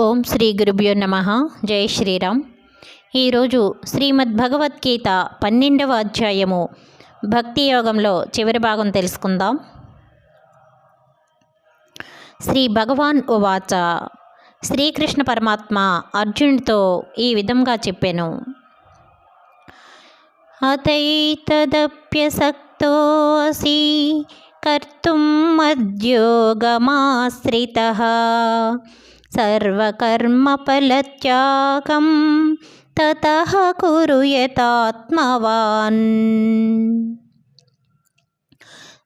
ఓం శ్రీ గురుభ్యో నమ. జై శ్రీరామ్. ఈరోజు శ్రీమద్ భగవద్గీత పన్నెండవ అధ్యాయము భక్తి యోగంలో చివరి భాగం తెలుసుకుందాం. శ్రీ భగవాన్ ఉవాచ శ్రీకృష్ణ పరమాత్మ అర్జునుడితో ఈ విధంగా చెప్పాను. అతైతదప్యసక్తోసి కర్తుం మద్యోగమాశ్రితः సర్వకర్మఫలత్యాగం తతః కురు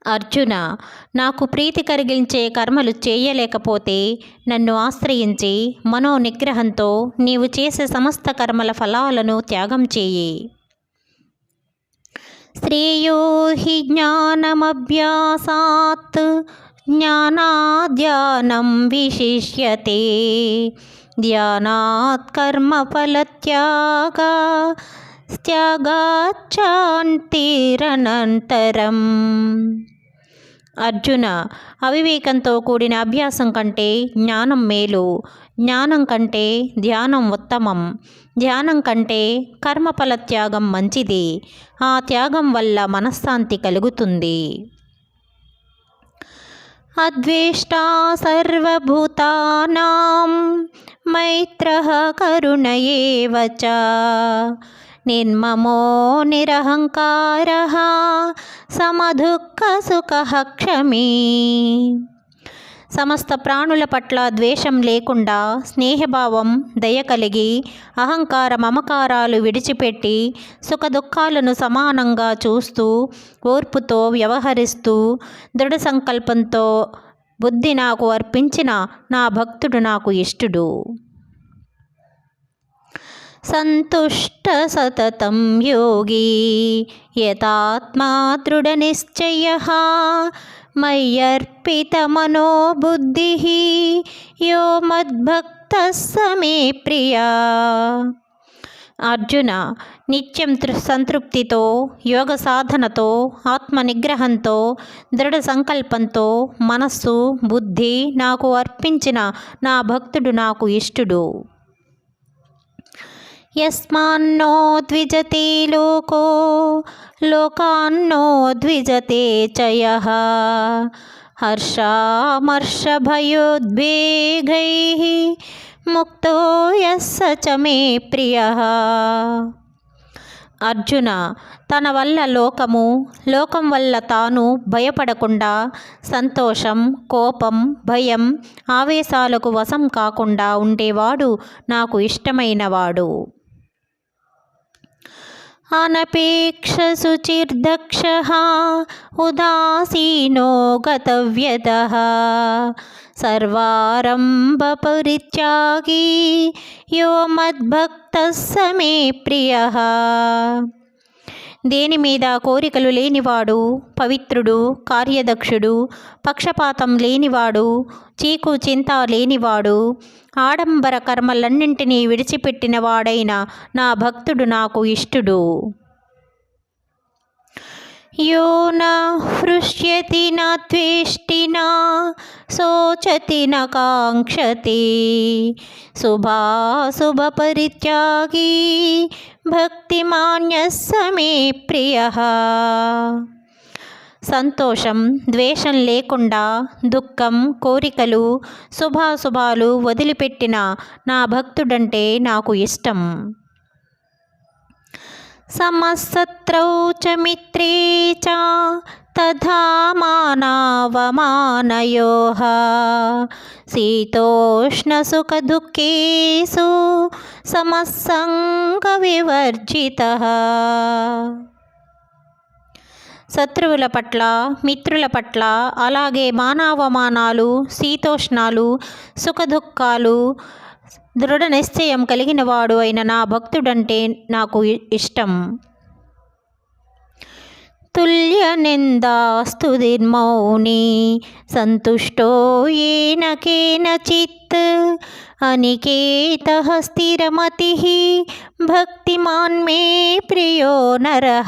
అర్జున నాకు ప్రీతి కలిగించే కర్మలు చేయలేకపోతే నన్ను ఆశ్రయించి మనో నిగ్రహంతో నీవు చేసే సమస్త కర్మల ఫలాలను త్యాగం చేయి. శ్రేయో హి జ్ఞానమభ్యాసాత్ జ్ఞానాధ్యానం విశిష్యతే. ధ్యానాత్ కర్మఫలత్యాగా త్యాగాచ్చాంతిరనంతరం అర్జున అవివేకంతో కూడిన అభ్యాసం కంటే జ్ఞానం మేలు. జ్ఞానం కంటే ధ్యానం ఉత్తమం. ధ్యానం కంటే కర్మఫల త్యాగం మంచిది. ఆ త్యాగం వల్ల మనశ్శాంతి కలుగుతుంది. అద్వేష్టా సర్వభూతానాం మైత్ర కరుణయేవచ చ నిర్మమో నిరహంకార సమదుఃఖ సుఖ క్షమీ. సమస్త ప్రాణుల పట్ల ద్వేషం లేకుండా స్నేహభావం దయ కలిగి అహంకార మమకారాలు విడిచిపెట్టి సుఖదుఖాలను సమానంగా చూస్తూ ఓర్పుతో వ్యవహరిస్తూ దృఢ సంకల్పంతో బుద్ధి నాకు అర్పించిన నా భక్తుడు నాకు ఇష్టుడు. సంతుష్ట సతతం యోగి యతాత్మా దృఢనిశ్చయ మయ్యర్పితమనో బుద్ధి యో మద్భక్త సమే ప్రియా అర్జున నిత్యం తృ సంతృప్తితో యోగ సాధనతో ఆత్మ నిగ్రహంతో దృఢ సంకల్పంతో మనస్సు బుద్ధి నాకు అర్పించిన నా భక్తుడు నాకు ఇష్టుడు। యస్మాన్నో ద్విజతే లోకో లోకాన్నో ద్విజతే చయ. హర్షామర్షభయోద్వేగై ముక్తో యస్స చ మే ప్రియ. అర్జున తన వల్ల లోకము లోకం వల్ల తాను భయపడకుండా సంతోషం కోపం భయం ఆవేశాలకు వశం కాకుండా ఉండేవాడు నాకు ఇష్టమైనవాడు. అనపేక్ష శుచిర్దక్ష ఉదాసీనో గతవ్యత సర్వారంభపరిత్యాగీ యో మద్భక్త సమే ప్రియ దేని మీద కోరికలు లేనివాడు పవిత్రుడు కార్యదక్షుడు పక్షపాతం లేనివాడు చీకు చింత లేనివాడు ఆడంబర కర్మలన్నింటినీ విడిచిపెట్టినవాడైన నా భక్తుడు నాకు ఇష్టుడు. యో న హృష్యతి న ద్వేష్టి న శోచతి న కాంక్షతి శుభాశుభపరిత్యాగీ భక్తిమాన్య సమే ప్రియ సంతోషం ద్వేషం లేకుండా దుఃఖం కోరికలు శుభాశుభాలు వదిలిపెట్టిన నా భక్తుడంటే నాకు ఇష్టం. సమసత్రౌ చ మిత్రే చ తథా మానావమానయో శీతోష్ణసుఖదుఃఖేషు సమస్సంగ వివర్జిత శత్రువుల పట్ల మిత్రుల పట్ల అలాగే మానవమానాలు శీతోష్ణాలు సుఖదుఖాలు దృఢ నిశ్చయం కలిగిన వాడు అయిన నా భక్తుడంటే నాకు ఇష్టం. తుల్య నిందాస్తుతిర్మౌని సంతుష్టో ఏన కేనచిత్ అనికేత స్థిరమతి భక్తిమాన్ మే ప్రియో నర.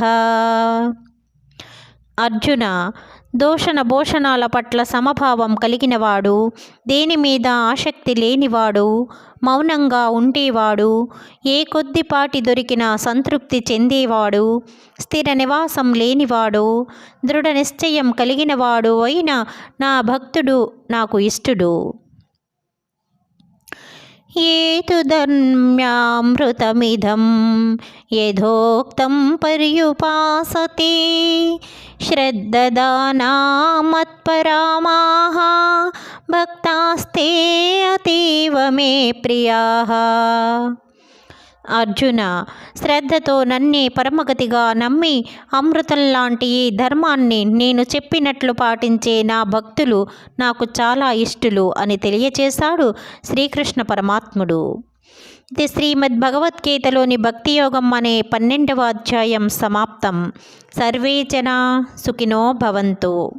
అర్జున దోషణ భోషణాల పట్ల సమభావం కలిగినవాడు. దేని మీద ఆసక్తి లేనివాడు. మౌనంగా ఉండేవాడు. ఏ కొద్దిపాటి దొరికిన సంతృప్తి చెందేవాడు. స్థిర నివాసం లేనివాడు. దృఢ నిశ్చయం కలిగినవాడు అయిన నా భక్తుడు నాకు ఇష్టుడు. ये तो येतुधर्म्यामृतमिदं यथोक्तं पर्युपासते। श्रद्ददानामत्परामाः भक्तास्ते अतीव मे प्रियाः। అర్జున శ్రద్ధతో నన్నే పరమగతిగా నమ్మి అమృతం లాంటి ఈ ధర్మాన్ని నేను చెప్పినట్లు పాటించే నా భక్తులు నాకు చాలా ఇష్టులు అని తెలియచేశాడు శ్రీకృష్ణ పరమాత్ముడు. ఇది శ్రీమద్ భగవద్గీతలోని భక్తి యోగం అనే పన్నెండవ అధ్యాయం సమాప్తం. సర్వే సుఖినో భవంతు.